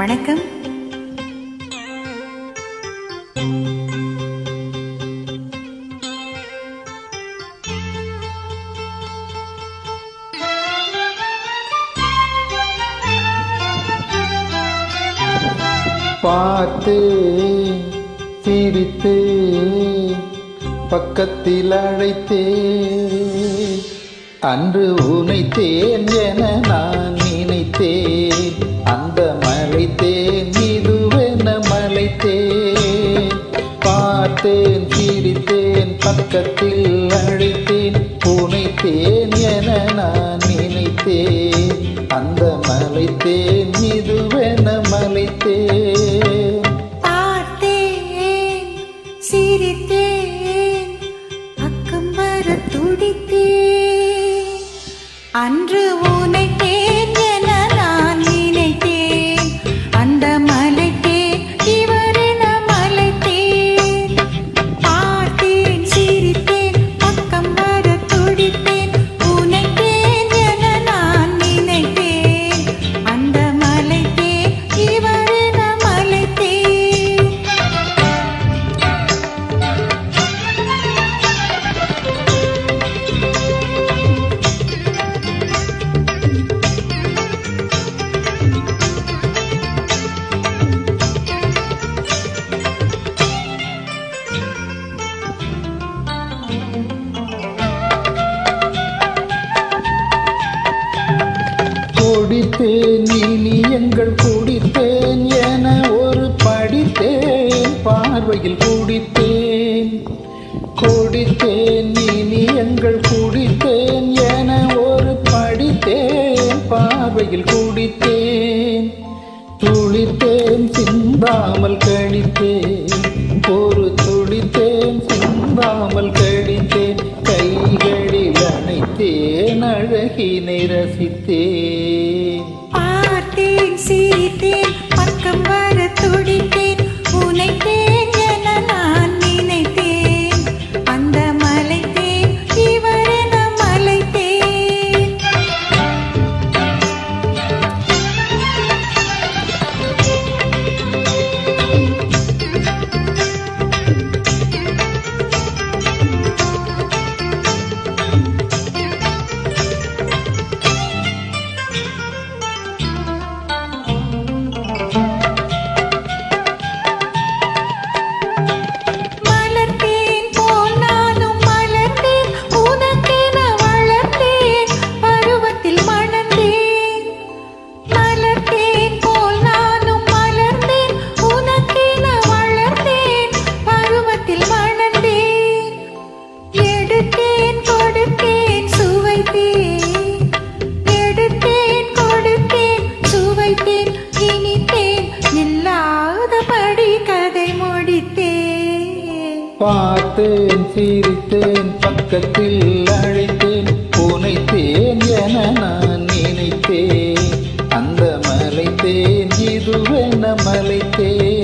வணக்கம். பார்த்து சிரித்து பக்கத்தில் அழைத்தே அன்று உனைத்தேன் என நான் பார்த்தேன் சிரித்தேன் பக்கத்தில் அழைத்தேன். புனைத்தேன் என நான் நினைத்தேன். அந்த மலைத்தேன் இதுவென மலைத்தேன். பார்த்தேன் சிரித்தேன் பக்கம் வர துடித்தேன். அன்று உன குடித்தேன் இனி எங்கள் குடித்தேன் என ஒரு படித்தேன். பார்வையில் குடித்தேன் குடித்தேன் இனி எங்கள் குடித்தேன் என ஒரு படித்தேன். பார்வையில் குடித்தேன் துளித்தேன் சிந்தாமல் கழித்தேன் பார்த்தேன் அழகி நிரசித்தேன். பார்த்தேன் சிரித்தேன் பார்த்தேன் சிரித்தேன் பக்கத்தில் அழைத்தேன். புனைத்தேன் என நான் நினைத்தேன். அந்த மலைத்தேன் இதுவென மலைத்தேன்?